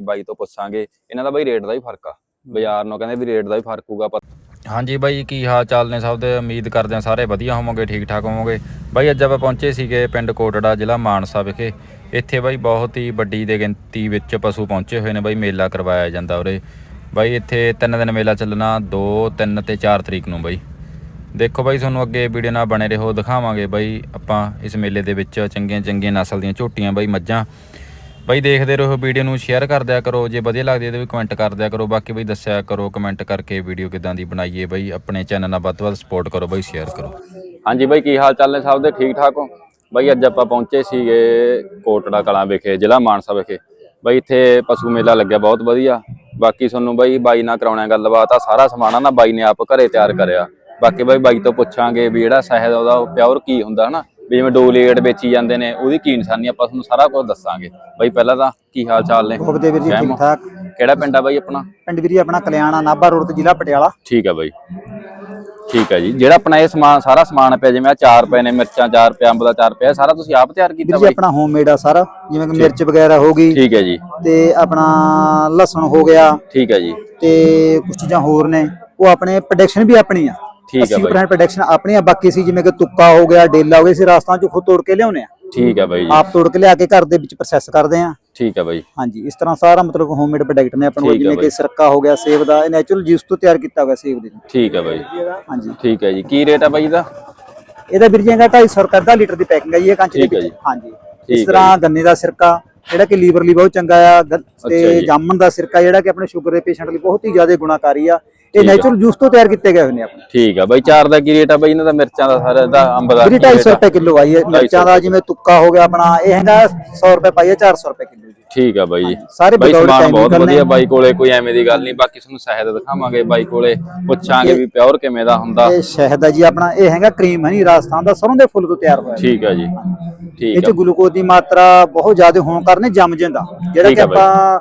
ਬਾਈ ਤੋਂ ਪੁੱਛਾਂਗੇ ਇਹਨਾਂ ਦਾ ਬਾਈ ਰੇਟ ਦਾ ਹੀ ਫ਼ਰਕ ਆ। ਬਾਜ਼ਾਰ ਨੂੰ ਕਹਿੰਦੇ ਵੀ ਰੇਟ ਦਾ ਹੀ ਫ਼ਰਕ ਹੋਊਗਾ ਪਰ ਹਾਂਜੀ ਬਾਈ ਕੀ ਹਾਲ ਚਾਲ ਨੇ ਸਭ ਦੇ? ਉਮੀਦ ਕਰਦੇ ਹਾਂ ਸਾਰੇ ਵਧੀਆ ਹੋਵੋਗੇ ਠੀਕ ਠਾਕ ਹੋਵੋਗੇ। ਬਾਈ ਅੱਜ ਆਪਾਂ ਪਹੁੰਚੇ ਸੀਗੇ ਪਿੰਡ ਕੋਟੜਾ ਜ਼ਿਲ੍ਹਾ ਮਾਨਸਾ ਵਿਖੇ। ਇੱਥੇ ਬਾਈ ਬਹੁਤ ਹੀ ਵੱਡੀ ਦੇ ਗਿਣਤੀ ਵਿੱਚ ਪਸ਼ੂ ਪਹੁੰਚੇ ਹੋਏ ਨੇ ਬਾਈ ਮੇਲਾ ਕਰਵਾਇਆ ਜਾਂਦਾ ਉਰੇ। ਬਾਈ ਇੱਥੇ ਤਿੰਨ ਦਿਨ ਮੇਲਾ ਚੱਲਣਾ 2 3 ਤੇ 4 ਤਰੀਕ ਨੂੰ ਬਾਈ। ਦੇਖੋ ਬਾਈ ਤੁਹਾਨੂੰ ਅੱਗੇ ਵੀਡੀਓ ਨਾਲ ਬਣੇ ਰਹੋ ਦਿਖਾਵਾਂਗੇ ਬਾਈ ਆਪਾਂ ਇਸ ਮੇਲੇ ਦੇ ਵਿੱਚ ਚੰਗੀਆਂ ਚੰਗੀਆਂ ਨਸਲ ਦੀਆਂ ਝੋਟੀਆਂ ਬਾਈ ਮੱਝਾਂ। ਬਾਈ ਦੇਖਦੇ ਰਹੋ, ਵੀਡੀਓ ਨੂੰ ਸ਼ੇਅਰ ਕਰ ਦਿਆ ਕਰੋ, ਜੇ ਵਧੀਆ ਲੱਗਦੀ ਹੈ ਤਾਂ ਵੀ ਕਮੈਂਟ ਕਰ ਦਿਆ ਕਰੋ, ਬਾਕੀ ਬਈ ਦੱਸਿਆ ਕਰੋ ਕਮੈਂਟ ਕਰਕੇ ਵੀਡੀਓ ਕਿਦਾਂ ਦੀ ਬਣਾਈਏ ਬਈ, ਆਪਣੇ ਚੈਨਲ ਨਾਲ ਵੱਧ ਤੋਂ ਵੱਧ ਸਪੋਰਟ ਕਰੋ ਬਾਈ ਸ਼ੇਅਰ ਕਰੋ। ਹਾਂਜੀ ਬਾਈ, ਕੀ ਹਾਲ ਚਾਲ ਨੇ ਸਭ ਦੇ? ਠੀਕ ਠਾਕ ਹੋ? ਬਾਈ ਅੱਜ ਆਪਾਂ ਪਹੁੰਚੇ ਸੀਗੇ ਕੋਟੜਾ ਕਲਾਂ ਵਿਖੇ, ਜ਼ਿਲ੍ਹਾ ਮਾਨਸਾ ਵਿਖੇ। ਬਈ ਇੱਥੇ ਪਸ਼ੂ ਮੇਲਾ ਲੱਗਿਆ, ਬਹੁਤ ਵਧੀਆ। ਬਾਕੀ ਤੁਹਾਨੂੰ ਬਾਈ ਬਾਈ ਨਾਲ ਕਰਾਉਣਾ ਗੱਲਬਾਤ, ਆ ਸਾਰਾ ਸਮਾਨ ਆ ਨਾ ਬਾਈ ਨੇ ਆਪ ਘਰੇ ਤਿਆਰ ਕਰਿਆ। ਬਾਕੀ ਬਾਈ ਬਾਈ ਤੋਂ ਪੁੱਛਾਂਗੇ ਵੀ ਜਿਹੜਾ ਸ਼ਹਿਦ ਉਹਦਾ, ਪਿਓਰ ਕੀ ਹੁੰਦਾ ਹਨਾ? ਵੀ ਜਿਵੇਂ ਡੋਲੇਟ ਵੇਚੀ ਜਾਂਦੇ ਨੇ ਉਹਦੀ ਕੀ ਨਿਸ਼ਾਨੀ ਆਪਾਂ ਤੁਹਾਨੂੰ ਸਾਰਾ ਕੁਝ ਦੱਸਾਂਗੇ। ਬਾਈ ਪਹਿਲਾਂ ਤਾਂ ਕੀ ਹਾਲ ਚਾਲ ਨੇ? ਵੀਰ ਜੀ ਠੀਕ। ਠਾਕ ਕਿਹੜਾ ਪਿੰਡ ਆ ਬਾਈ ਆਪਣਾ? ਪਿੰਡ ਵੀਰ ਜੀ ਆਪਣਾ ਕਲਿਆਣਾ ਨਾਭਾ ਰੋਡ ਤੇ ਜ਼ਿਲ੍ਹਾ ਪਟਿਆਲਾ। ਠੀਕ ਹੈ ਬਾਈ। ਠੀਕ ਹੈ ਜੀ। ਜਿਹੜਾ ਆਪਣਾ ਇਹ ਸਮਾਨ ਸਾਰਾ ਸਮਾਨ ਪਿਆ ਜਿਵੇਂ ਆ ਚਾਰ ਪਏ ਨੇ ਮਿਰਚਾਂ ਚਾਰ ਪਿਆ ਅੰਬ ਦਾ ਚਾਰ ਪਿਆ ਸਾਰਾ ਤੁਸੀਂ ਆਪ ਤਿਆਰ ਕੀਤਾ ਵੀਰ ਜੀ ਬਾਈ? ਆਪਣਾ ਹੋਮਮੇਡ ਆ ਸਾਰਾ ਜਿਵੇਂ ਕਿ ਮਿਰਚ ਵਗੈਰਾ ਹੋ ਗਈ। ਠੀਕ ਹੈ ਜੀ। ਤੇ ਆਪਣਾ ਲਸਣ ਹੋ ਗਿਆ। ਠੀਕ ਹੈ ਜੀ। ਤੇ ਕੁਝ ਚੀਜ਼ਾਂ ਹੋਰ ਨੇ। ਉਹ ਆਪਣੇ ਪ੍ਰੋਡਕਸ਼ਨ ਵੀ ਆਪਣੀ ਆ। ਠੀਕ ਹੈ ਬਾਈ। 80% ਪ੍ਰੋਡਕਸ਼ਨ ਆਪਣੀ ਆ ਬਾਕੀ ਸੀ ਜਿਵੇਂ ਕਿ ਤੁੱਕਾ ਹੋ ਗਿਆ ਡੇਲਾ ਹੋ ਗਿਆ ਸੀ ਰਾਸਤਾਂ ਚੋਂ ਖੁਦ ਤੋੜ ਕੇ ਲਿਆਉਨੇ ਆ। ਠੀਕ ਹੈ ਬਾਈ ਆਪ ਤੋੜ ਕੇ ਲਿਆ ਕੇ ਘਰ ਦੇ ਵਿੱਚ ਪ੍ਰੋਸੈਸ ਕਰਦੇ ਆ। ਠੀਕ ਹੈ ਬਾਈ। ਹਾਂਜੀ ਇਸ ਤਰ੍ਹਾਂ ਸਾਰਾ ਮਤਲਬ ਹੋਮਮੇਡ ਪ੍ਰੋਡਕਟ ਨੇ ਹੈ ਜਿਵੇਂ। ਕਿ ਸਿਰਕਾ ਹੋ ਗਿਆ ਸੇਬ ਦਾ ਇਹ ਨੈਚੁਰਲ ਜੂਸ ਤੋਂ ਤਿਆਰ ਕੀਤਾ ਹੋਇਆ ਸੇਬ ਦੇ ਠੀਕ ਹੈ ਬਾਈ। ਹਾਂਜੀ। ਠੀਕ ਹੈ ਜੀ। ਕੀ ਰੇਟ ਹੈ ਬਾਈ ਦਾ ਇਹਦਾ ਵੀਰ ਜੀ ਹੈਗਾ 250 ਰੁਪਏ ਦਾ ਲੀਟਰ ਦੀ ਪੈਕਿੰਗ ਹੈ ਜੀ ਇਹ ਕੰਚ ਦੇ ਵਿੱਚ। ਹਾਂਜੀ। ਇਸ ਤਰ੍ਹਾਂ ਗੰਨੇ ਦਾ ਸਿਰਕਾ ਜਿਹੜਾ ਕਿ ਲੀਵਰ ਲਈ ਬਹੁਤ ਚੰਗਾ ਆ ਤੇ ਜੀ। ਜਾਮਨ ਦਾ ਸਿਰਕਾ ਜਿਹੜਾ ਕਿ ਆਪਣੇ ਸ਼ੂਗਰ ਦੇ ਪੇਸ਼ੈਂਟ ਲਈ ਬਹੁਤ ਹੀ ਜ਼ਿਆਦਾ ਗੁਣਾਕਾਰੀ ਆ। ਇਹ ਆ। ਨੈਚੁਰਲ ਜੂਸ ਤੋਂ ਤਿਆਰ ਕੀਤੇ ਗਏ ਹੋਏ ਨੇ ਆਪਣੇ। ਠੀਕ ਹੈ ਬਾਈ ਚਾਰ ਦਾ ਕੀ ਰੇਟ ਹੈ ਬਾਈ ਇਹਨਾਂ ਦਾ? ਮਿਰਚਾਂ ਦਾ ਸਾਰਾ ਦਾ ਅੰਬ ਦਾ ਵੀਰ ਕੀ rate 250 ਆ? ਰੁਪਏ ਕਿਲੋ ਆਈ ਹੈ ਮਿਰਚਾਂ ਦਾ ਜਿਵੇਂ ਤੁੱਕਾ ਹੋ ਗਿਆ ਆਪਣਾ ਇਹ ਹੈਗਾ 100 ਰੁਪਏ ਪਾਈ ਹੈ 400 ਰੁਪਏ ਕਿਲੋ ਜੀ। ਠੀਕ ਹੈ ਬਾਈ ਜੀ। ਸਾਰੇ ਬਾਈ ਸਮਾਨ ਬਹੁਤ। ਵਧੀਆ ਬਾਈ ਕੋਲੇ ਕੋਈ ਐਵੇਂ ਦੀ ਗੱਲ ਨਹੀਂ ਬਾਕੀ ਤੁਹਾਨੂੰ ਸ਼ਹਿਦ ਦਿਖਾਵਾਂਗੇ ਬਾਈ ਕੋਲੇ। ਪੁੱਛਾਂਗੇ ਵੀ ਪਿਓਰ ਕਿਵੇਂ ਦਾ ਹੁੰਦਾ। ਇਹ ਸ਼ਹਿਦ ਆ ਜੀ ਆਪਣਾ ਇਹ ਹੈਗਾ ਕਰੀਮ ਹਨੀ ਰਾਜਸਥਾਨ ਦਾ ਸਰੋਂ ਦੇ ਫੁੱਲ ਤੋਂ ਤਿਆਰ ਹੋਇਆ ਠੀਕ ਹੈ ਜੀ। ਇਹ ਠੀਕ ਚ ਹੈ ਗਲੂਕੋਜ਼ ਦੀ ਮਾਤਰਾ ਬਹੁਤ ਜ਼ਿਆਦਾ ਹੋਣ ਕਾਰਨ ਜੰਮ ਜਾਂਦਾ। ਜਿਹੜਾ ਕਿ ਆ। ਆਪਾਂ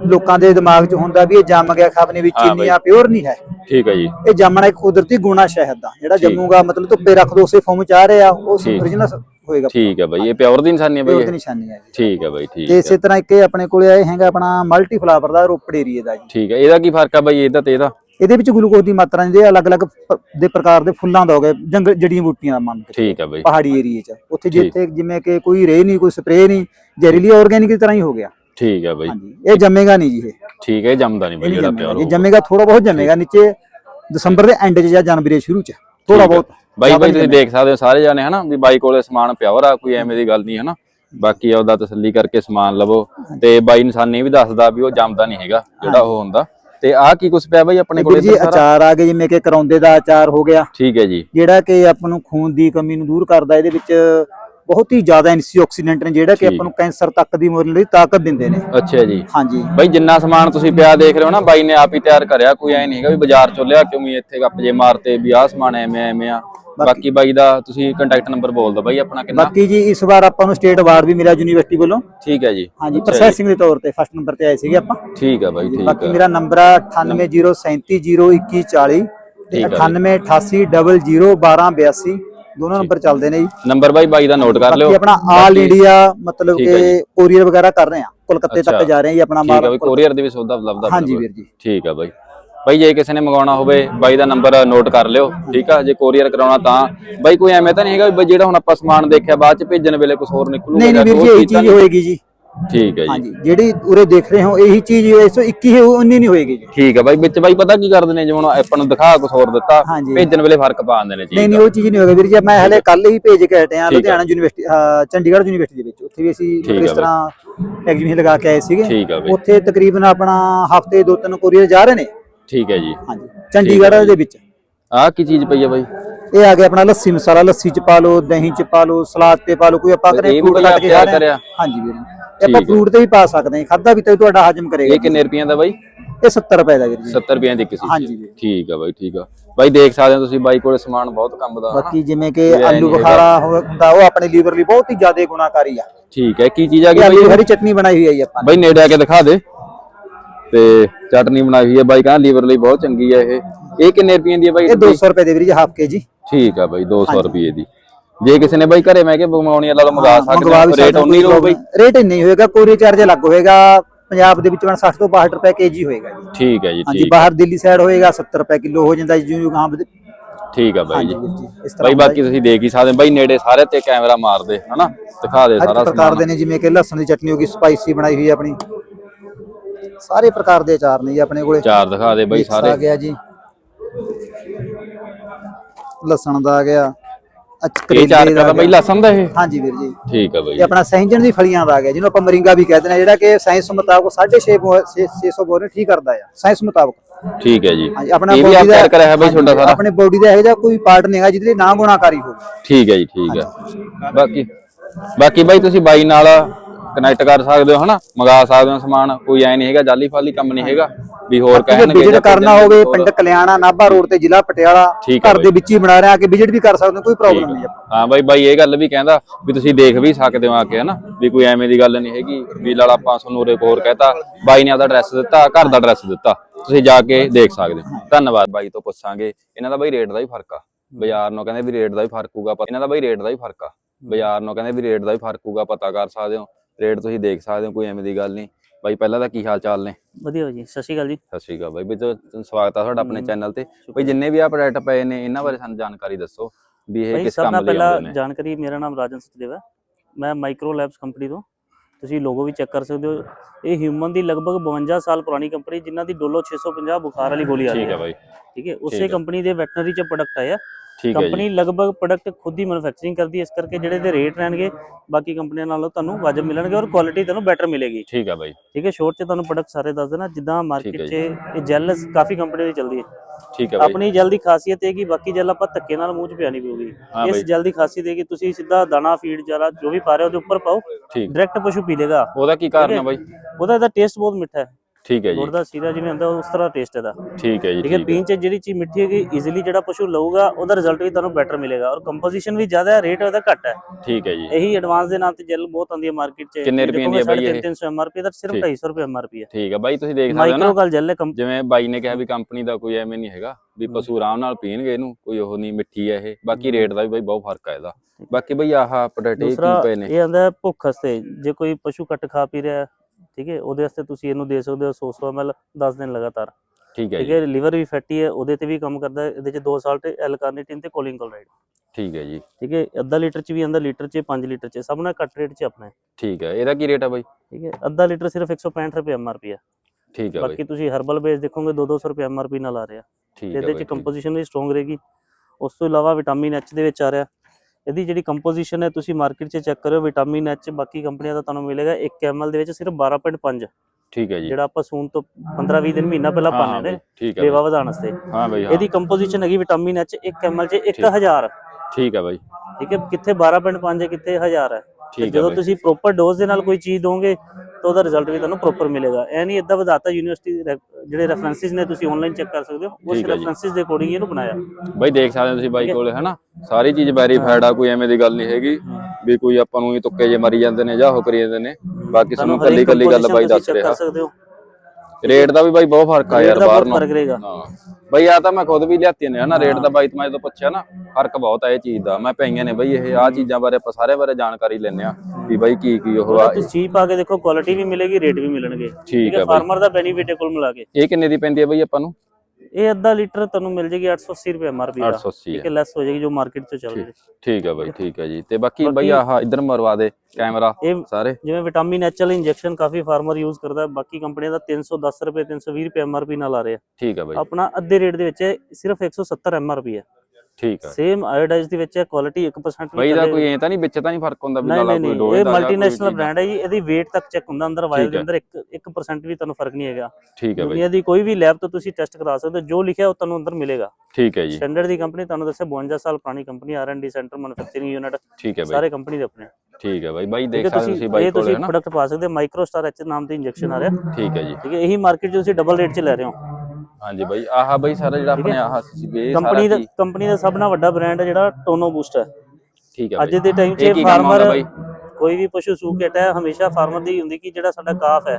ਲੋਕਾਂ ਦੇ ਦਿਮਾਗ 'ਚ ਹੁੰਦਾ ਵੀ ਇਹ ਜੰਮ ਗਿਆ ਖਾਬਨੇ ਵਿੱਚ ਹਾਂ ਚੀਨੀ ਆ ਪਿਓਰ ਨਹੀਂ ਹੈ। ਠੀਕ ਹੈ ਜੀ। ਇਹ ਜੰਮਣਾ ਇੱਕ ਕੁਦਰਤੀ ਗੁਣਾ ਸ਼ਹਿਦ ਦਾ ਜਿਹੜਾ ਜੰਮੂਗਾ ਮਤਲਬ ਧੁੱਪੇ ਰੱਖ ਦੋ ਉਸੇ ਫੋਮ ਚ ਆ ਰਿਹਾ ਉਹ ਠੀਕ। origignal ਹੋਏਗਾ। ਠੀਕ ਹੈ ਬਾਈ ਇਹ ਪਿਓਰ ਦੀ ਨਿਸ਼ਾਨੀ ਹੈ ਬਾਈ। ਪਿਓਰ ਇਹ? ਨਿਸ਼ਾਨੀ ਹੈ ਜੀ। ਠੀਕ ਹੈ ਬਾਈ ਠੀਕ ਤੇ ਹੈ। ਇਸੇ ਤਰ੍ਹਾਂ ਇੱਕ ਇਹ ਆਪਣੇ ਕੋਲੇ ਆਏ ਹੈਗਾ ਆਪਣਾ ਮਲਟੀ ਫਲਾਵਰ ਦਾ ਰੋਪੜ ਏਰੀਏ ਦਾ ਜੀ। ਠੀਕ ਹੈ ਇਹਦਾ ਕੀ ਫ਼ਰਕ ਆ ਬਾਈ ਇਹਦਾ ਤੇ ਇਹਦਾ? ਇਹਦੇ ਵਿੱਚ ਗਲੂਕੋਜ਼ ਦੀ ਮਾਤਰਾ ਜਿਹੜੇ ਅਲੱਗ-ਅਲੱਗ ਪ- ਦੇ ਪ੍ਰਕਾਰ ਦੇ ਫੁੱਲਾਂ ਦਾ ਹੋ ਗਿਆ ਜੰਗਲ ਜੜੀਆਂ ਬੂਟੀਆਂ ਦਾ ਮੰਨ ਕੇ ਠੀਕ ਹੈ ਬਾਈ। ਪਹਾੜੀ ਏਰੀਏ 'ਚ। ਉੱਥੇ ਠੀਕ। ਜਿੱਥੇ ਜਿਵੇਂ ਕਿ ਕੋਈ ਰੇ ਨਹੀਂ ਕੋਈ ਸਪਰੇਅ ਨਹੀਂ ਜ਼ਹਿਰੀਲੀ ਆਰਗੈਨਿਕ ਦੀ ਤਰ੍ਹਾਂ ਹੀ ਹੋ ਗਿਆ। ਠੀਕ ਹੈ ਬਾਈ। ਹਾਂਜੀ ਇਹ ਜੰਮੇਗਾ ਨਹੀਂ ਜੀ ਇਹ। ਠੀਕ ਹੈ ਇਹ ਜੰਮਦਾ ਨਹੀਂ ਬਾਈ ਜਿਹੜਾ ਪਿਓਰ ਇਹ ਜੰਮੇਗਾ ਥੋੜਾ ਬਹੁਤ ਜੰਮੇਗਾ ਨੀਚੇ ਦਸੰਬਰ ਦੇ ਐਂਡ 'ਚ ਜਾਂ ਜਨਵਰੀ ਦੇ ਸ਼ੁਰੂ 'ਚ ਥੋੜਾ ਬਹੁਤ ਬਾਈ ਬਾਈ ਤੁਸੀਂ ਦੇਖ ਸਕਦੇ ਹੋ ਸਾਰੇ ਜਾਣੇ ਹਨਾ ਵੀ ਬਾਈ ਕੋਲੇ ਸਮਾਨ ਪਿਓਰ ਆ ਕੋਈ ਐਵੇਂ ਦੀ ਗੱਲ ਨਹੀਂ ਹਨਾ। ਬਾਕੀ ਉਹਦਾ ਤਸੱਲੀ ਕਰਕੇ ਸਮਾਨ ਲਵੋ। ਤੇ ਬਾਈ ਨਿਸ਼ਾਨੀ ਵੀ ਦੱਸਦਾ ਵੀ ਉਹ ਜੰਮਦਾ ਨਹੀਂ ਹੈਗਾ ਜਿਹੜਾ ਉਹ ਹੁੰਦਾ। ਤੇ ਆਹ ਕੀ ਕੁਛ ਪਿਆ ਬਾਈ ਆਪਣੇ ਕੋਲੇ ਵੀਰ ਜੀ ਇੱਧਰ ਸਾਰਾ? ਅਚਾਰ ਆ ਗਏ ਜਿਵੇਂ ਕਿ ਕਰੌਂਦੇ ਦਾ ਅਚਾਰ ਹੋ ਗਿਆ। ਠੀਕ ਹੈ ਜੀ। ਜਿਹੜਾ ਕਿ ਆਪਾਂ ਨੂੰ ਖੂਨ ਦੀ ਕਮੀ ਨੂੰ ਦੂਰ ਕਰਦਾ ਇਹਦੇ ਵਿੱਚ ਬਹੁਤ ਹੀ ਜ਼ਿਆਦਾ ਐਂਟੀਆਕਸੀਡੈਂਟ ਨੇ ਜਿਹੜਾ ਕਿ। ਆਪਾਂ ਨੂੰ ਕੈਂਸਰ ਤੱਕ ਦੀ ਮਰਨ ਲਈ ਤਾਕਤ ਦਿੰਦੇ ਨੇ। ਅੱਛਾ ਜੀ। ਹਾਂਜੀ। ਬਾਈ ਜਿੰਨਾ ਸਮਾਨ ਤੁਸੀਂ ਪਿਆ ਦੇਖ ਰਹੇ ਹੋ ਨਾ ਬਾਈ ਨੇ ਆਪ ਹੀ ਤਿਆਰ ਕਰਿਆ ਕੋਈ ਐ ਨਹੀਂ ਹੈਗਾ ਵੀ ਬਾਜ਼ਾਰ ਚੋਂ ਲਿਆ ਕਿਉਂ ਵੀ ਇੱਥੇ ਗੱਪ ਜੇ ਮਾਰਤੇ ਵੀ ਆਹ ਸਮਾਨ ਐਵੇਂ ਐਵੇਂ ਆ। ਬਾਕੀ ਬਾਈ ਦਾ ਤੁਸੀਂ ਕੰਟੈਕਟ ਨੰਬਰ ਬੋਲ ਦਿਓ ਬਾਈ ਆਪਣਾ ਕਿੰਨਾ। ਬਾਕੀ ਜੀ ਇਸ ਵਾਰ ਆਪਾਂ ਨੂੰ ਸਟੇਟ ਅਵਾਰਡ ਵੀ ਮਿਲਿਆ ਯੂਨੀਵਰਸਿਟੀ ਵੱਲੋਂ। ਠੀਕ ਹੈ ਜੀ। ਹਾਂਜੀ। ਪ੍ਰੋਸੈਸਿੰਗ ਦੇ ਤੌਰ ਤੇ ਫਸਟ ਨੰਬਰ ਤੇ ਆਏ ਸੀਗੇ ਆਪਾਂ। ਠੀਕ ਹੈ ਬਾਈ ਠੀਕ ਬਾਕੀ ਹੈ ਮੇਰਾ ਨੰਬਰ ਆ 9803702140 ਤੇ ਠੀਕ ਆ 9888001282 ਦੋਨੋਂ ਨੰਬਰ ਚੱਲਦੇ ਨੇ ਜੀ। ਨੰਬਰ ਬਾਈ ਬਾਈ ਦਾ ਨੋਟ ਕਰ ਲਿਓ। ਬਾਕੀ ਆਪਣਾ ਆਲ ਇੰਡੀਆ ਮਤਲਬ ਆ ਕਿ ਕੋਰੀਅਰ ਵਗੈਰਾ ਕਰ ਰਹੇ ਆ। ਕੋਲਕਾਤੇ। ਤੱਕ ਜਾ ਰਹੇ ਆ ਜੀ ਆਪਣਾ ਠੀਕ ਹੈ ਮਾਲ। ਕੋਰੀਅਰ ਦੇ ਵੀ ਸੌਦਾ ਲੱਭਦਾ ਹਾਂਜੀ ਵੀਰ ਜੀ। ਠੀਕ ਹੈ ਬਾਈ। ਬਾਈ ਜੇ ਕਿਸੇ ਨੇ ਮੰਗਵਾਉਣਾ ਹੋਵੇ ਬਾਈ ਦਾ ਨੰਬਰ ਨੋਟ ਕਰ ਲਿਓ। ਠੀਕ ਆ? ਜੇ ਕੋਰੀਅਰ ਕਰਾਉਣਾ ਤਾਂ। ਬਾਈ ਕੋਈ ਐਵੇਂ ਤਾਂ ਨਹੀਂ ਹੈਗਾ ਵੀ ਜਿਹੜਾ ਹੁਣ ਆਪਾਂ ਸਮਾਨ ਦੇਖਿਆ ਬਾਅਦ ਚ ਭੇਜਣ ਵੇਲੇ ਕੁਝ ਹੋਰ ਨਿਕਲੂਗਾ ਨਹੀਂ ਨਹੀਂ ਵੀਰ ਜੀ ਇਹ ਚੀਜ਼ ਹੋਏਗੀ ਜੀ। ਠੀਕ ਹੈ ਜੀ। ਹਾਂਜੀ ਜਿਹੜੀ ਉਰੇ ਦੇਖ ਰਹੇ ਹੋ ਇਹੀ ਚੀਜ਼ 121 ਹੈ ਉਹ ਉਨੀ ਨਹੀਂ ਹੋਏਗੀ ਜੀ। ਠੀਕ ਹੈ ਬਾਈ ਵਿੱਚ ਬਾਈ ਪਤਾ ਕੀ ਕਰਦੇ ਨੇ ਜਿਵੇਂ ਹੁਣ ਆਪਾਂ ਨੂੰ ਦਿਖਾ ਕੁਝ ਹੋਰ ਦਿੱਤਾ ਹਾਂਜੀ। ਭੇਜਣ ਵੇਲੇ ਫ਼ਰਕ ਪਾ ਦਿੰਦੇ ਨੇ ਜੀ ਨਹੀਂ ਨਹੀਂ ਉਹ ਚੀਜ਼ ਨਹੀਂ ਹੋਏਗੀ ਵੀਰ ਜੀ ਮੈਂ ਹਲੇ ਕੱਲ ਹੀ ਭੇਜ ਕੇ ਹਟੇ ਆ Ludhiana university ah Chandigarh university ਦੇ ਵਿੱਚ। ਉੱਥੇ ਵੀ ਅਸੀਂ ਠੀਕ ਇਸ ਤਰ੍ਹਾਂ ਐਗਜ਼ੀਬਿਸ਼ਨ ਲਗਾ ਕੇ ਆਏ ਸੀਗੇ। ਠੀਕ ਹੈ ਬਾਈ। ਉੱਥੇ ਤਕਰੀਬਨ ਆਪਣਾ ਹਫ਼ਤੇ ਦੋ ਤਿੰਨ ਕੋਰੀਅਰ ਜਾ ਰਹੇ ਨੇ। ਠੀਕ ਹੈ ਜੀ। ਹਾਂਜੀ ਚੰਡੀਗੜ੍ਹ ਦੇ ਵਿੱਚ। ਆਹ ਕੀ ਚੀਜ਼ ਪਈ ਹੈ ਬਾਈ? ਇਹ ਆ ਗਿਆ ਆਪਣਾ ਲੱਸੀ ਮਸਾਲਾ ਲੱਸੀ ਚ ਪਾ ਲਓ ਦਹੀਂ ਚ ਪਾ ਲਓ ਸਲਾਦ ਤੇ ਪਾ ਲਓ ਕੋਈ ਆਪਾਂ ਇਹ ਕਰੇ ਵੀ ਫਰੂਟ ਕੋਈ ਕੱਟ ਕੇ ਤਿਆਰ ਖਾ ਰਹੇ ਕਰਿਆ? ਹਾਂ ਹਾਂਜੀ ਵੀਰ ਜੀ। ਇਹ ਆਪਾਂ। ਫਰੂਟ ਤੇ ਵੀ ਪਾ ਸਕਦੇ ਹਾਂ ਖਾਦਾ ਵੀ ਤੇ ਤੁਹਾਡਾ ਹਜਮ ਕਰੇਗਾ। ਇਹ ਕਿੰਨੇ ਰੁਪਈਆਂ ਦਾ ਬਾਈ? ਇਹ 70 ਰੁਪਏ ਦਾ ਵੀਰ ਜੀ। 70 ਰੁਪਈਆਂ ਦੀ ਕਿਸੇ ਹਾਂਜੀ। ਠੀਕ ਆ ਬਾਈ ਠੀਕ ਆ। ਬਾਈ ਦੇਖ ਸਕਦੇ ਹੋ ਤੁਸੀਂ ਬਾਈ ਕੋਲੇ ਸਮਾਨ ਬਹੁਤ ਕੰਮ ਦਾ ਬਾਕੀ ਜਿਵੇਂ ਕਿ ਆਲੂ। ਬੁਖਾਰਾ ਹੁੰਦਾ ਉਹ ਆਪਣੇ ਲੀਵਰ ਲਈ ਬਹੁਤ ਹੀ ਜ਼ਿਆਦਾ ਗੁਣਾਕਾਰੀ ਆ। ਠੀਕ ਹੈ ਕੀ ਚੀਜ਼ ਆ ਗਈ ਇਹ ਆਲੂ ਬਾਈ। ਹਰੀ ਚਟਨੀ ਬਣਾਈ ਹੋਈ ਜੀ ਆਪਾਂ। ਬਾਈ ਨੇੜੇ ਆ ਕੇ ਦਿਖਾ ਦੇ। ਤੇ ਚਟਨੀ ਬਣਾਈ ਹੋਈ ਹੈ ਬਾਈ ਕਹਿੰਦਾ ਲੀਵਰ ਲਈ ਬਹੁਤ ਚੰਗੀ ਹੈ ਇਹ। ਇਹ ਕਿੰਨੇ ਰੁਪਈਆਂ ਦੀ ਹੈ ਬਾਈ? ਇਹ 200 ਰੁਪਏ ਦੇ ਵੀਰ ਜੀ ਹਾਫ ਕੇ ਜੀ ਠੀਕ ਆ ਬਾਈ 200 ਰੁਪਏ ਦੀ। ਜੇ ਕਿਸੇ ਨੇ ਬਾਈ ਘਰੇ ਮੈਂ ਕਿ ਮੰਗਵਾਉਣੀ ਆ ਲਾ ਲਓ ਮੰਗਾ ਸਕਦੇ ਹੋ ਰੇਟ ਉਨੀ ਰਹੂ ਬਾਈ। ਰੇਟ ਇੰਨੀ ਹੋਏਗਾ ਕੋਰੀਅਰ ਚਾਰਜ ਅਲੱਗ ਹੋਏਗਾ ਪੰਜਾਬ ਦੇ ਵਿੱਚ ਬਣ 60 ਤੋਂ 62 ਰੁਪਏ ਕੇਜੀ ਹੋਏਗਾ ਜੀ। ਠੀਕ ਹੈ ਜੀ ਹਾਂਜੀ ਠੀਕ ਬਾਹਰ ਦਿੱਲੀ ਸਾਈਡ ਹੋਏਗਾ 70 ਰੁਪਏ ਕਿਲੋ ਹੋ ਜਾਂਦਾ ਜੀ ਜਿਉਂ ਜਿਉਂ ਗਾਂ ਠੀਕ ਹੈ ਬਾਈ ਜੀ। ਬਾਈ ਬਾਕੀ ਤੁਸੀਂ ਦੇਖ ਹੀ ਸਕਦੇ ਬਾਈ ਨੇੜੇ ਸਾਰੇ ਤੇ ਕੈਮਰਾ ਮਾਰ ਦੇ ਹਨਾ? ਦਿਖਾ ਦੇ ਸਾਰਾ ਪ੍ਰਕਾਰ ਦੇ ਨੇ ਜਿਵੇਂ ਕਿ ਲਸਣ ਦੀ ਚਟਨੀ ਹੋ ਗਈ ਸਪਾਈਸੀ ਬਣਾਈ ਹੋਈ ਆਪਣੀ। ਸਾਰੇ ਪ੍ਰਕਾਰ ਦੇ ਅਚਾਰ ਨੇ ਜੀ ਆਪਣੇ ਕੋਲੇ। ਚਾਰ ਦਿਖਾ ਦੇ ਬਾਈ ਮਿਕਸ ਆ ਸਾਰੇ ਗਿਆ ਜੀ। ਲਸਣ ਦਾ ਆ ਗਿਆ। ਇਹ ਚਾਰ ਕਰੇਲੇ ਦਾ ਕਾ ਆ ਬਾਈ ਗਿਆ। ਲਸਣ ਦਾ ਇਹ? ਹਾਂਜੀ ਵੀਰ ਜੀ। ਠੀਕ ਹੈ ਬਾਈ। ਇਹ ਆਪਣਾ ਸਹਿੰਜਣ ਦੀ ਫਲੀਆਂ ਦਾ ਆ ਗਿਆ ਜਿਹਨੂੰ ਆਪਾਂ ਮਰਿੰਗਾ ਵੀ ਕਹਿੰਦੇ ਨੇ ਜਿਹੜਾ ਕਿ ਸਾਇੰਸ ਮੁਤਾਬਕ 6.5 600 ਬੋਰ ਠੀਕ ਕਰਦਾ ਆ ਸਾਇੰਸ ਮੁਤਾਬਕ। ਠੀਕ ਹੈ ਜੀ। ਹਾਂਜੀ ਆਪਣਾ ਇਹ ਵੀ body ਆਪ ਦਾ ਤਿਆਰ ਕਰਿਆ ਹੈ ਬਾਈ ਹਾਂਜੀ, ਤੁਹਾਡਾ ਸਾਰਾ। ਆਪਣੇ ਬੋਡੀ ਦਾ ਇਹੋ ਜਿਹਾ ਕੋਈ ਪਾਰਟ ਨਹੀਂ ਹੈਗਾ ਜਿਹਦੇ ਲਈ ਨਾ ਗੁਣਾਕਾਰੀ ਹੋਵੇ। ਠੀਕ ਹੈ ਜੀ ਠੀਕ ਹੈ। ਬਾਕੀ ਬਾਕੀ ਬਾਈ ਤੁਸੀਂ ਬਾਈ ਨਾਲ ਕਨੈਕਟ ਕਰ ਸਕਦੇ ਹੋ ਹਨਾ? ਮੰਗਾ ਸਕਦੇ ਹੋ ਸਮਾਨ ਕੋਈ ਐ ਨਹੀਂ ਹੈਗਾ ਜਾਲੀ ਫਾਲੀ ਕੰਮ ਨਹੀਂ ਹੈਗਾ ਵੀ ਹੋਰ ਕਹਿਣਗੇ ਵਿਜ਼ਿਟ ਕਰਨਾ ਹੋਵੇ। ਪਿੰਡ ਕਲਿਆਣਾ ਨਾਭਾ ਰੋਡ ਤੇ ਜ਼ਿਲ੍ਹਾ ਪਟਿਆਲਾ ਘਰ ਦੇ ਵਿੱਚ ਹੀ ਬਣਾ ਰਹੇ ਆ ਕਿ ਵਿਜ਼ਿਟ ਵੀ ਕਰ ਸਕਦੇ ਹੋ ਕੋਈ ਪ੍ਰੋਬਲਮ ਨਹੀਂ ਆਪਾਂ ਹਾਂ ਬਾਈ ਬਾਈ ਇਹ ਗੱਲ ਵੀ ਕਹਿੰਦਾ ਵੀ ਤੁਸੀਂ ਦੇਖ ਵੀ ਸਕਦੇ ਹੋ ਆ ਕੇ ਹਨਾ? ਵੀ ਕੋਈ ਐਵੇਂ ਦੀ ਗੱਲ ਨਹੀਂ ਹੈਗੀ ਵੀ ਲਾਲਾ ਆਪਾਂ ਤੁਹਾਨੂੰ ਉਰੇ ਹੋਰ ਕਹਤਾ ਬਾਈ ਨੇ ਆਪਦਾ ਐਡਰੈਸ ਦਿੱਤਾ ਘਰ ਦਾ ਐਡਰੈਸ ਦਿੱਤਾ ਤੁਸੀਂ ਜਾ ਕੇ ਦੇਖ ਸਕਦੇ ਹੋ। ਧੰਨਵਾਦ ਬਾਈ ਤੋਂ ਪੁੱਛਾਂਗੇ ਇਹਨਾਂ ਦਾ ਬਾਈ ਰੇਟ ਦਾ ਹੀ ਫ਼ਰਕ ਆ। ਬਾਜ਼ਾਰ ਨੂੰ ਕਹਿੰਦੇ ਵੀ ਰੇਟ ਦਾ ਹੀ ਫ਼ਰਕ ਹੋਊਗਾ ਪਰ ਇਹਨਾਂ ਦਾ ਬਾਈ ਰੇਟ ਦਾ ਹੀ ਫ਼ਰਕ ਆ। ਬਾਜ਼ਾਰ ਨੂੰ ਕਹਿੰਦੇ ਵੀ ਰੇਟ ਦਾ ਹੀ ਫ਼ਰਕ ਹੋਊਗਾ ਪਤਾ ਕਰ ਸਕਦੇ ਹੋ। ਰੇਟ ਤੁਸੀਂ ਦੇਖ ਸਕਦੇ ਹੋ ਕੋਈ ਐਵੇਂ ਦੀ ਗੱਲ ਨਹੀਂ। ਬਾਈ ਪਹਿਲਾਂ ਤਾਂ ਕੀ ਹਾਲ ਚਾਲ ਨੇ? ਵਧੀਆ ਜੀ ਸਤਿ ਸ਼੍ਰੀ ਅਕਾਲ ਜੀ। ਸਤਿ ਸ਼੍ਰੀ ਅਕਾਲ ਬਾਈ। ਵੀ ਤੁਹਾਨੂੰ ਸਵਾਗਤ ਆ ਤੁਹਾਡਾ ਆਪਣੇ ਚੈਨਲ ਤੇ। ਬਈ ਜਿੰਨੇ ਵੀ ਆ ਪ੍ਰੋਡਕਟ ਪਏ ਨੇ ਇਹਨਾਂ ਬਾਰੇ ਸਾਨੂੰ ਜਾਣਕਾਰੀ ਦੱਸੋ ਵੀ ਇਹ ਕਿਸ ਕੰਮ ਲਈ ਆਉਂਦੇ ਨੇ। ਜਾਣਕਾਰੀ ਮੇਰਾ ਨਾਮ ਰਾਜਨ ਸਚਦੇਵ ਹੈ। ਮੈਂ ਮਾਈਕਰੋ ਲੈਬਸ ਕੰਪਨੀ ਤੋਂ। ਤੁਸੀਂ ਲੋਗੋ ਵੀ ਚੈੱਕ ਕਰ ਸਕਦੇ ਹੋ। ਇਹ ਹਿਊਮਨ ਦੀ ਲਗਭਗ 52 ਸਾਲ ਪੁਰਾਣੀ ਕੰਪਨੀ ਜਿਨ੍ਹਾਂ ਦੀ ਡੋਲੋ 650 ਬੁਖਾਰ ਵਾਲੀ ਗੋਲੀ ਆ ਰਹੀ ਠੀਕ ਹੈ ਹੈ। ਬਾਈ। ਠੀਕ ਹੈ ਉਸੇ ਹੈ। ਕੰਪਨੀ ਦੇ ਵੈਟਰਨਰੀ ਚ ਪ੍ਰੋਡਕਟ ਆਇਆ ਠੀਕ ਹੈ ਜੀ। ਕੰਪਨੀ ਲਗਭਗ ਪ੍ਰੋਡਕਟ ਖੁਦ ਹੀ ਮੈਨੂਫੈਕਚਰਿੰਗ ਕਰਦੀ ਹੈ ਇਸ ਕਰਕੇ ਜਿਹੜੇ ਦੇ ਰੇਟ ਰਹਿਣਗੇ ਬਾਕੀ ਕੰਪਨੀਆਂ ਨਾਲੋਂ ਤੁਹਾਨੂੰ ਵਾਜਬ ਮਿਲਣਗੇ ਔਰ ਕੁਆਲਿਟੀ ਤੁਹਾਨੂੰ ਬੈਟਰ ਮਿਲੇਗੀ। ਠੀਕ ਹੈ ਬਾਈ। ਠੀਕ ਹੈ ਸ਼ੋਰਟ ਚ ਤੁਹਾਨੂੰ ਪ੍ਰੋਡਕਟ ਸਾਰੇ ਦੱਸ ਦੇਣਾ ਜਿੱਦਾਂ ਮਾਰਕੀਟ 'ਚ ਇਹ ਜੈਲ ਕਾਫੀ ਕੰਪਨੀ ਦੀ ਚੱਲਦੀ ਹੈ। ਠੀਕ ਹੈ ਬਾਈ। ਆਪਣੀ ਜੈਲ ਦੀ ਖਾਸੀਅਤ ਇਹ ਕਿ ਬਾਕੀ ਜੈਲ ਆਪਾਂ ਧੱਕੇ ਨਾਲ ਮੂੰਹ 'ਚ ਪਿਆਣੀ ਪਊਗੀ। ਇਸ। ਜੈਲ ਦੀ ਖਾਸੀਅਤ ਇਹ ਕਿ ਤੁਸੀਂ ਸਿੱਧਾ ਦਾਣਾ ਫੀਡ ਜਰਾ ਜੋ ਵੀ ਪਾ ਰਹੇ ਹੋ ਉਹਦੇ ਉੱਪਰ ਪਾਓ। ਡਾਇਰੈਕਟ ਪਸ਼ੂ ਪੀ ਲੇਗਾ ਉਹਦਾ ਕੀ ਕਾਰਨ ਹੈ। ਬਾਈ? ਉਹਦਾ ਇਹਦਾ ਟੇਸਟ ਬਹੁਤ ਮਿੱਠਾ ਹੈ। ਠੀਕ ਹੈ ਜੀ। ਗੁੜ ਦਾ ਸੀਰਾ ਜਿਵੇਂ ਹੁੰਦਾ ਉਸ ਤਰ੍ਹਾਂ ਟੇਸਟ ਇਹਦਾ। ਠੀਕ ਹੈ ਜੀ ਠੀਕ ਹੈ ਪੀਣ 'ਚ ਜਿਹੜੀ ਚੀਜ਼ ਮਿੱਠੀ ਹੈਗੀ ਈਜ਼ੀਲੀ ਜਿਹੜਾ ਪਸ਼ੂ ਲਊਗਾ ਉਹਦਾ ਰਿਜ਼ਲਟ ਵੀ ਤੁਹਾਨੂੰ ਬੈਟਰ ਮਿਲੇਗਾ ਔਰ ਕੰਪੋਜੀਸ਼ਨ ਵੀ ਜ਼ਿਆਦਾ ਹੈ ਰੇਟ ਉਹਦਾ ਘੱਟ ਹੈ। ਠੀਕ ਹੈ ਜੀ। ਇਹੀ ਐਡਵਾਂਸ ਦੇ ਨਾਮ ਤੇ ਜੈਲ ਬਹੁਤ ਆਉਂਦੀ ਹੈ ਮਾਰਕੀਟ 'ਚ। ਕਿੰਨੇ ਰੁਪਈਆਂ ਦੀ ਹੈ ਬਾਈ ਇਹ? 300 ਐਮਆਰਪੀ ਦਾ ਸਿਰਫ ਠੀਕ। 250 ਰੁਪਏ ਐਮਆਰਪੀ ਹੈ। ਠੀਕ ਹੈ ਬਾਈ ਤੁਸੀਂ ਦੇਖ ਸਕਦੇ ਹੋ ਮਾਈਕਰੋ ਨਾ ਗੱਲ ਜੈਲ ਜਿਵੇਂ ਬਾਈ ਨੇ ਕਿਹਾ ਵੀ ਕੰਪਨੀ ਦਾ ਕੋਈ ਐਵੇਂ ਨਹੀਂ ਹੈਗਾ ਵੀ ਪਸ਼ੂ ਆਰਾਮ ਨਾਲ ਪੀਣਗੇ ਇਹਨੂੰ ਕੋਈ ਉਹ ਨਹੀਂ ਮਿੱਠੀ ਹੈ ਇਹ। ਬਾਕੀ ਰੇਟ ਦਾ ਵੀ ਬਾਈ ਬਹੁਤ ਫ਼ਰਕ ਹੈ ਇਹਦਾ। ਬਾਕੀ ਬਈ ਆਹ ਦੂਸਰਾ ਕੀ ਪਏ ਨੇ? ਇਹ ਆਂਦਾ ਭੁੱਖ ਵਾਸਤੇ ਜੇ ਕੋਈ ਪਸ਼ੂ ਕੱਟ ਖਾ ਪੀ ਰਿਹਾ ਠੀਕ ਹੈ? ਉਹਦੇ ਵਾਸਤੇ ਤੁਸੀਂ ਇਹਨੂੰ ਦੇ ਸਕਦੇ ਹੋ 100 100 ml 10 ਦਿਨ ਲਗਾਤਾਰ। ਠੀਕ ਹੈ ਠੀਕ ਹੈ? ਲਿਵਰ ਵੀ ਫੈਟੀ ਹੈ ਉਹਦੇ ਤੇ ਵੀ ਕੰਮ ਕਰਦਾ ਹੈ। ਇਹਦੇ ਚ 2 ਸਾਲਟ ਐਲ ਕਾਰਨੀਟਿਨ ਤੇ ਕੋਲਿਨ ਕਲੋਰਾਈਡ ਠੀਕ ਹੈ ਜੀ। ਠੀਕ ਹੈ? ਅੱਧਾ ਲੀਟਰ ਚ ਵੀ ਆਂਦਾ ਲੀਟਰ ਚ 5 ਲੀਟਰ ਚ। ਸਭ ਨਾਲ ਘੱਟ ਰੇਟ ਚ ਆਪਣਾ ਠੀਕ ਹੈ। ਇਹਦਾ ਕੀ ਰੇਟ ਹੈ ਬਾਈ? ਠੀਕ ਹੈ? ਅੱਧਾ ਲੀਟਰ ਸਿਰਫ 165 ਰੁਪਏ ਐਮਆਰਪੀ ਹੈ। ਠੀਕ ਹੈ ਬਾਈ। ਬਾਕੀ ਤੁਸੀਂ ਹਰਬਲ ਬੇਸ ਦੇਖੋਗੇ 2-200 ਰੁਪਏ ਐਮਆਰਪੀ ਨਾਲ ਆ ਰਿਹਾ। ਠੀਕ ਹੈ ਇਹਦੇ ਚ। ਕੰਪੋਜੀਸ਼ਨ ਵੀ ਸਟਰੋਂਗ ਰਹੇਗੀ। ਉਸ ਤੋਂ ਇਲਾਵਾ ਵਿਟਾਮਿਨ ਐਚ ਦੇ ਵਿੱਚ ਆ ਰਿਹਾ। ਇਹਦੀ ਜਿਹੜੀ ਕੰਪੋਜੀਸ਼ਨ ਹੈ ਤੁਸੀਂ ਮਾਰਕੀਟ 'ਚ ਚੈੱਕ ਕਰਿਓ ਵਿਟਾਮਿਨ ਐਚ ਬਾਕੀ ਕੰਪਨੀਆਂ ਦਾ ਤੁਹਾਨੂੰ ਮਿਲੇਗਾ 1 ml ਦੇ ਵਿੱਚ ਸਿਰਫ 12.5 ਠੀਕ ਹੈ ਜੀ। ਜਿਹੜਾ ਆਪਾਂ ਸੂਨ ਤੋਂ 15-20 ਦਿਨ ਮਹੀਨਾ ਪਹਿਲਾਂ ਪਾਉਂਦੇ ਨੇ ਲੇਵਾ। ਵਧਾਉਣ ਵਾਸਤੇ। ਹਾਂ ਬਾਈ ਇਹਦੀ ਕੰਪੋਜੀਸ਼ਨ ਹੈਗੀ ਵਿਟਾਮਿਨ ਐਚ 1 ml 'ਚ 1000 ਠੀਕ। ਹੈ ਬਾਈ। ਠੀਕ ਹੈ ਕਿੱਥੇ 12.5 ਹੈ ਕਿੱਥੇ 1000 ਹੈ। ਜਦੋਂ ਤੁਸੀਂ ਪ੍ਰੋਪਰ ਡੋਜ਼ ਦੇ ਨਾਲ ਕੋਈ ਚੀਜ਼ ਦੋਗੇ ਤਾਂ ਉਹਦਾ ਰਿਜ਼ਲਟ ਵੀ ਤੁਹਾਨੂੰ ਪ੍ਰੋਪਰ ਮਿਲੇਗਾ। ਐ ਨਹੀਂ ਇਦਾਂ ਵਧਾਤਾ ਯੂਨੀਵਰਸਿਟੀ ਜਿਹੜੇ ਰੈਫਰੈਂਸਿਸ ਨੇ ਤੁਸੀਂ ਆਨਲਾਈਨ ਚੈੱਕ ਕਰ ਸਕਦੇ ਹੋ। ਉਸ ਹੈ। ਰੈਫਰੈਂਸਿਸ ਦੇ ਅਕੋਰਡਿੰਗ ਇਹਨੂੰ ਬਣਾਇਆ। ਬਾਈ ਦੇਖ ਸਕਦੇ ਹੋ ਤੁਸੀਂ ਬਾਈ ਕੋਲੇ ਹਨਾ ਸਾਰੀ ਚੀਜ਼ ਵੈਰੀਫਾਈਡ ਆ ਕੋਈ ਐਵੇਂ ਦੀ ਗੱਲ ਨਹੀਂ ਹੈਗੀ ਵੀ ਕੋਈ ਆਪਾਂ ਨੂੰ ਹੀ ਤੁੱਕੇ ਜੇ ਮਾਰੀ ਜਾਂਦੇ ਨੇ ਜਾਂ ਉਹ ਕਰੀ ਜਾਂਦੇ ਨੇ। ਬਾਕੀ ਤੁਹਾਨੂੰ ਕੱਲੀ ਕੱਲੀ ਗੱਲ ਬਾਈ ਦੱਸ ਰਿਹਾ। ਹੋ। ਰੇਟ ਦਾ ਵੀ ਬਾਈ ਬਹੁਤ ਫ਼ਰਕ ਆ ਯਾਰ ਬਾਹਰ ਨੂੰ। ਫ਼ਰਕ ਰਹੇਗਾ। ਹਾਂ। ਬਾਈ ਆ ਤਾਂ ਮੈਂ ਖੁਦ ਵੀ ਲਿਆਤੀ ਨੇ ਹਨਾ ਰੇਟ ਦਾ ਬਾਈ ਮੈਂ ਜਦੋਂ ਪੁੱਛਿਆ ਨਾ ਫ਼ਰਕ ਬਹੁਤ ਆ ਇਹ ਚੀਜ਼ ਦਾ। ਮੈਂ ਪਈਆਂ ਨੇ ਬਾਈ ਇਹ ਆ ਚੀਜ਼ਾਂ ਬਾਰੇ ਆਪਾਂ ਸਾਰੇ ਬਾਰੇ ਜਾਣਕਾਰੀ ਲੈਣੇ ਆ ਵੀ ਬਾਈ ਕੀ ਕੀ ਉਹ ਆ। ਤੁਸੀਂ ਚੀਜ਼ ਪਾ ਕੇ ਦੇਖੋ ਕੁਆਲਿਟੀ ਵੀ ਮਿਲੇਗੀ ਰੇਟ ਵੀ ਮਿਲਣਗੇ। ਠੀਕ ਹੈ ਫਾਰਮਰ ਦਾ ਬੈਨੀਫਿਟ ਕੁੱਲ ਮਿਲਾ ਕੇ। ਇਹ ਕਿੰਨੇ ਦੀ ਪੈਂਦੀ ਹੈ ਬਾਈ ਆਪਾਂ ਨੂੰ? ਇਹ ਅੱਧਾ ਲੀਟਰ ਤੁਹਾਨੂੰ ਮਿਲ ਜੇਗੀ 880 ਰੁਪਏ ਐਮਆਰਪੀ ਦਾ। 880 ਠੀਕ ਹੈ ਲੈਸ ਹੋ ਜਾਏਗੀ ਜੋ ਮਾਰਕੀਟ 'ਚ ਚੱਲ ਰਹੀ। ਹੈ ਠੀਕ ਹੈ ਬਾਈ ਠੀਕ ਹੈ ਜੀ। ਤੇ ਬਾਕੀ ਬਾਈ ਆਹ ਇਧਰ ਮਰਵਾ ਦੇ ਕੈਮਰਾ ਸਾਰੇ। ਜਿਵੇਂ ਵਿਟਾਮਿਨ ਐਚ ਵਾਲੇ ਇੰਜੈਕਸ਼ਨ ਕਾਫੀ ਫਾਰਮਰ ਯੂਜ਼ ਕਰਦਾ ਬਾਕੀ ਕੰਪਨੀਆਂ ਦਾ 310 ਰੁਪਏ 320 ਰੁਪਏ ਐਮਆਰਪੀ ਨਾਲ ਆ ਰਿਹਾ। ਠੀਕ ਹੈ ਬਾਈ। ਆਪਣਾ ਅੱਧੇ ਰੇਟ ਦੇ ਵਿੱਚ ਸਿਰਫ 170 ਐਮਆਰਪੀ ਹੈ ਠੀਕ ਹੈ ਸੇਮ ਆਇਓਡਾਈਜ਼ ਦੀ ਵਿੱਚ ਹੈ ਕੁਆਲਿਟੀ 1% ਵੀ ਬਾਈ ਦਾ ਕੋਈ ਐ ਤਾਂ ਨਹੀਂ ਵਿੱਚ ਤਾਂ ਨਹੀਂ ਫ਼ਰਕ ਹੁੰਦਾ ਵੀ ਨਹੀਂ ਕੋਈ ਡੋਏ ਇਹ ਮਲਟੀਨੈਸ਼ਨਲ। ਬ੍ਰਾਂਡ ਹੈ ਜੀ ਇਹਦੀ weight ਤੱਕ ਚੈੱਕ ਹੁੰਦਾ ਅੰਦਰ ਵਾਇਲ ਦੇ। ਅੰਦਰ 1 1% ਵੀ ਤੁਹਾਨੂੰ ਫ਼ਰਕ ਨਹੀਂ ਹੈਗਾ। ਠੀਕ ਹੈ ਬਾਈ। ਦੁਨੀਆ ਦੀ ਕੋਈ ਵੀ ਲੈਬ ਤੋਂ ਤੁਸੀਂ ਟੈਸਟ ਕਰਾ ਸਕਦੇ ਹੋ ਜੋ ਲਿਖਿਆ ਉਹ ਤੁਹਾਨੂੰ ਅੰਦਰ ਮਿਲੇਗਾ। ਠੀਕ ਹੈ ਜੀ। ਸਟੈਂਡਰਡ ਦੀ ਕੰਪਨੀ ਤੁਹਾਨੂੰ ਦੱਸਿਆ 52 ਸਾਲ ਪੁਰਾਣੀ company R and D centre manufacturing unit ਠੀਕ ਹੈ ਬਾਈ। ਸਾਰੇ ਕੰਪਨੀ ਦੇ ਆਪਣੇ। ਠੀਕ ਹੈ ਬਾਈ। ਬਾਈ ਦੇਖ ਸਕਦੇ ਤੁਸੀਂ ਤੁਸੀਂ ਬਾਈ ਕੋਲੇ ਤੁਸੀਂ ਹੈ ਨਾ। ਪ੍ਰੋਡਕਟ ਪਾ ਸਕਦੇ ਹੋ ਮਾਈਕਰੋ ਸਟਾਰ ਐਚ ਨਾਮ ਦੇ ਇੰਜੈਕਸ਼ਨ ਆ ਰਿਹਾ। ਠੀਕ ਹੈ ਜੀ। ਠੀਕ ਹੈ ਇਹੀ ਮਾਰਕੀਟ 'ਚ ਤੁਸੀਂ ਡਬਲ ਰੇਟ 'ਚ ਲੈ ਰਹੇ ਹੋ। ਹਾਂਜੀ ਬਾਈ ਆਹ ਬਾਈ ਸਾਰਾ ਜਿਹੜਾ ਆਪਣੇ ਆਹ ਸੀ ਸਾਰਾ ਕੰਪਨੀ ਦਾ ਕੰਪਨੀ ਦਾ ਸਭ ਨਾਲ ਵੱਡਾ ਬ੍ਰਾਂਡ ਹੈ ਜਿਹੜਾ ਟੋਨੋ ਬੂਸਟ ਹੈ। ਠੀਕ ਹੈ ਅੱਜ ਦੇ ਟਾਈਮ 'ਚ ਫਾਰਮਰ ਕੋਈ ਵੀ ਪਸ਼ੂ ਸੂਕ ਕੇ ਹੈ ਹਮੇਸ਼ਾ ਫਾਰਮਰ ਦੀ ਹੁੰਦੀ ਕਿ ਜਿਹੜਾ ਸਾਡਾ ਕਾਫ ਹੈ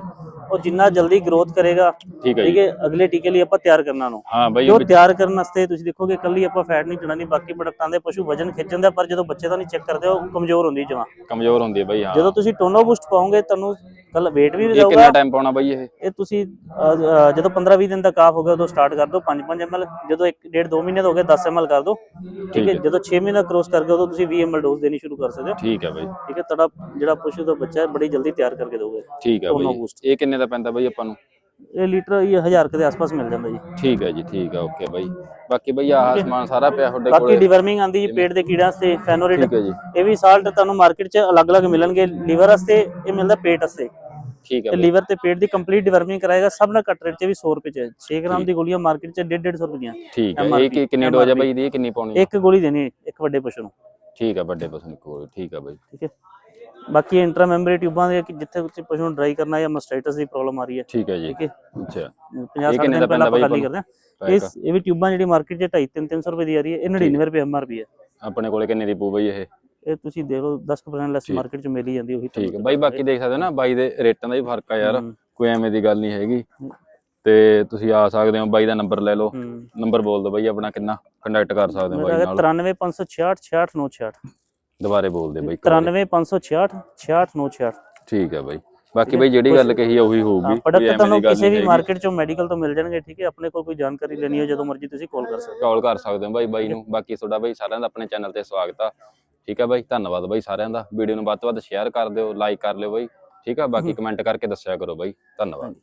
ਉਹ ਜਿੰਨਾ ਜਲਦੀ ਗਰੋਥ ਕਰੇਗਾ ਠੀਕ ਹੈ ਅਗਲੇ ਟੀਕੇ ਲਈ ਆਪਾਂ ਤਿਆਰ ਕਰਨਾ ਨੂੰ ਹਾਂ ਬਾਈ ਜੋ ਤਿਆਰ ਕਰਨ ਵਾਸਤੇ ਤੁਸੀਂ ਦੇਖੋਗੇ ਕੱਲੀ ਆਪਾਂ ਫੈਟ ਨਹੀਂ ਚੜਾਣੀ ਬਾਕੀ ਪ੍ਰੋਡਕਟਾਂ ਦੇ ਪਸ਼ੂ ਵਜਨ ਖਿੱਚਣ ਦਾ ਪਰ ਜਦੋਂ ਬੱਚੇ ਦਾ ਨਹੀਂ ਚੈੱਕ ਕਰਦੇ ਉਹ ਕਮਜ਼ੋਰ ਹੁੰਦੀ ਜਮਾਂ। ਕਮਜ਼ੋਰ ਹੁੰਦੀ ਹੈ ਬਾਈ ਹਾਂ। ਜਦੋਂ ਤੁਸੀਂ ਟੋਨੋ ਬੂਸਟ ਪਾਓਗੇ ਤੁਹਾਨੂੰ ਕੱਲ weight ਵੀ ਇਹ ਕਿੰਨਾ ਟਾਈਮ ਪਾਉਣਾ ਬਾਈ ਇਹ? ਇਹ ਤੁਸੀਂ ਅ, ਅ, ਜਦੋਂ 15-20 ਦਿਨ ਦਾ ਕਾਫ ਹੋ ਗਿਆ ਉਦੋਂ ਸਟਾਰਟ ਕਰ ਦਿਓ। 5-5 ml ਜਦੋਂ 1 ਡੇਢ 2 ਮਹੀਨੇ ਦਾ ਹੋ ਗਿਆ 10 ml ਕਰ ਦਿਓ। ਠੀਕ ਹੈ ਹੈ। ਜਦੋਂ 6 ਮਹੀਨਾ ਕ੍ਰੋਸ ਕਰ ਗਿਆ ਉਦੋਂ ਤੁਸੀਂ 20 ml ਡੋਜ਼ ਦੇਣੀ ਸ਼ੁਰੂ ਕਰ ਸਕਦੇ ਹੋ। ਠੀਕ ਹੈ ਬਾਈ। ਠੀਕ ਹੈ? ਤੁਹਾਡਾ ਜਿਹੜਾ ਪਸ਼ੂ ਦਾ ਬੱਚਾ ਹੈ ਬੜੀ ਜਲਦੀ ਤਿਆਰ ਕਰਕੇ ਦੋਗੇ ਠੀਕ ਹੈ ਦੋਨੋਂ ਬਾਈ। boost। ਇਹ ਕਿੰਨੇ ਦਾ ਪੈਂਦਾ ਬਾਈ ਆਪਾਂ ਨੂੰ? ਇਹ ਲੀਟਰ ਇਹ 1000 ਕੁ ਦੇ ਆਸ-ਪਾਸ ਮਿਲ ਜਾਂਦਾ ਜੀ। ਠੀਕ ਹੈ ਜੀ ਠੀਕ ਹੈ ਓਕੇ ਬਾਈ। ਬਾਕੀ ਬਈ ਆਹ ਸਮਾਨ ਸਾਰਾ ਪਿਆ ਤੁਹਾਡੇ ਬਾਕੀ ਕੋਲੇ। ਡਿਵਰਮਿੰਗ ਆਂਦੀ ਜੀ ਪੇਟ ਦੇ ਕੀੜਿਆਂ ਵਾਸਤੇ ਫੈਨੋਰਿਡ ਠੀਕ ਹੈ ਜੀ। ਇਹ ਵੀ ਸਾਲਟ ਤੁਹਾਨੂੰ ਮਾਰਕੀਟ 'ਚ ਅਲੱਗ-ਅਲੱਗ ਮਿਲਣਗੇ। ਲੀਵਰ ਵਾਸਤੇ ਇਹ ਮਿਲਦਾ ਪੇਟ ਵਾਸਤੇ। ਠੀਕ ਹੈ ਤੇ ਬਾਈ। ਲੀਵਰ ਤੇ ਪੇਟ ਦੀ ਕੰਪਲੀਟ ਡਿਵਰਮਿੰਗ ਕਰਾਏਗਾ ਸਭ ਨਾਲ ਘੱਟ ਰੇਟ 'ਚ ਵੀ 100 ਰੁਪਏ 'ਚ। ਹੈ 6 ਗ੍ਰਾਮ ਦੀ ਗੋਲੀਆਂ ਮਾਰਕੀਟ 'ਚ 1.5 150 ਰੁਪਏ ਦੀਆਂ ਠੀਕ ਹੈ ਇਹ ਕੀ ਕਿੰਨੀ ਡੋਜ਼ ਹੈ ਬਾਈ ਦੀ ਇਹ ਕਿੰਨੀ ਪਾਉਣੀ ਹੈ? ਇੱਕ ਗੋਲੀ ਦੇਣੀ ਹੈ ਇੱਕ ਵੱਡੇ ਪਸ਼ੂ ਨੂੰ। ਠੀਕ ਹੈ ਵੱਡੇ ਪਸੰਦ ਕੋਲ। ਠੀਕ ਹੈ ਬਾਈ। ਠੀਕ ਹੈ। ਬਾਕੀ ਇੰਟਰਾ ਮੈਂਬਰੀ ਟਿਊਬਾਂ ਦੇ ਕਿ ਜਿੱਥੇ ਉੱਥੇ ਪਸ਼ੂ ਨੂੰ ਡਰਾਈ ਕਰਨਾ ਜਾਂ ਮਸਟਾਈਟਸ ਦੀ ਪ੍ਰੋਬਲਮ ਆ ਰਹੀ ਹੈ। ਠੀਕ ਹੈ ਜੀ। ਠੀਕ ਹੈ? ਅੱਛਾ। 50 60 ਕਿੰਨੇ ਦਿਨ ਦਾ ਪਹਿਲਾਂ ਆਪਾਂ ਖਾਲੀ ਕਰਦੇ? ਹਾਂ। ਇਸ ਇਹ ਵੀ ਟਿਊਬਾਂ ਜਿਹੜੀ ਮਾਰਕੀਟ 'ਚ 2.5 300 ਰੁਪਏ ਦੀ ਆ ਰਹੀ ਹੈ। ਇਹ 99 ਰੁਪਏ ਐਮਆਰਪੀ ਹੈ ਆਪਣੇ ਕੋਲੇ ਕਿੰਨੇ ਦੀ ਪੂ ਬਾਈ ਇਹ? ਇਹ ਤੁਸੀਂ ਦੇਖ ਲਓ 10% ਲੈਸ ਮਾਰਕੀਟ 'ਚ ਮਿਲ ਹੀ ਜਾਂਦੀ ਉਹੀ ਠੀਕ ਹੈ। ਬਾਈ ਬਾਕੀ ਦੇਖ ਸਕਦੇ ਹੋ ਨਾ ਬਾਈ ਦੇ ਰੇਟਾਂ ਦਾ ਵੀ ਫ਼ਰਕ ਆ ਯਾਰ। ਕੋਈ ਐਵੇਂ ਦੀ ਗੱਲ ਨਹੀਂ ਹੈਗੀ। ਤੇ ਤੁਸੀਂ ਆ ਸਕਦੇ ਹੋ ਬਾਈ ਦਾ ਨੰਬਰ ਲੈ ਲਓ। ਨੰਬਰ ਬੋਲ ਦਿਓ ਬਾਈ ਆਪਣਾ ਕਿੰਨਾ। ਕੰਟੈਕਟ ਕਰ ਸਕਦੇ ਹੋ ਬਾਈ ਨਾਲ। 93566 68966 ਦੁਬਾਰੇ ਬੋਲ ਦੇ ਬਾਈ ਇੱਕ ਵਾਰੀ। 93566 68966 ਠੀਕ ਹੈ ਬਾਈ। ਬਾਕੀ ਬਾਈ ਜਿਹੜੀ ਗੱਲ ਕਹੀ ਉਹੀ ਹੋਊਗੀ। ਪ੍ਰੋਡਕਟ ਤੁਹਾਨੂੰ ਕਿਸੇ ਵੀ ਮਾਰਕੀਟ 'ਚੋਂ ਮੈਡੀਕਲ ਤੋਂ ਮਿਲ ਜਾਣਗੇ ਠੀਕ ਹੈ? ਆਪਣੇ ਕੋਲ ਕੋਈ ਜਾਣਕਾਰੀ ਲੈਣੀ ਹੋ ਜਦੋਂ ਮਰਜ਼ੀ ਤੁਸੀਂ ਕਾਲ ਕਰ ਸਕਦੇ ਹੋ। ਕਾਲ ਕਰ ਸਕਦੇ ਹੋ ਬਾਈ ਬਾਈ ਨੂੰ। ਬਾਕੀ ਤੁਹਾਡਾ ਬਾਈ ਸਾਰਿਆਂ ਦਾ ਆਪਣੇ ਚੈਨਲ ਤੇ ਸਵਾਗਤ ਆ। ਠੀਕ ਹੈ ਬਾਈ ਧੰਨਵਾਦ ਬਾਈ ਸਾਰਿਆਂ ਦਾ। ਵੀਡੀਓ ਨੂੰ ਵੱਧ ਤੋਂ ਵੱਧ ਸ਼ੇਅਰ ਕਰ ਦਿਓ ਲਾਈਕ ਕਰ ਲਿਓ ਬਾਈ। ਠੀਕ ਆ ਬਾਕੀ ਕਮੈਂਟ ਕਰਕੇ ਦੱਸਿਆ ਕਰੋ ਬਾਈ। ਧੰਨਵਾਦ।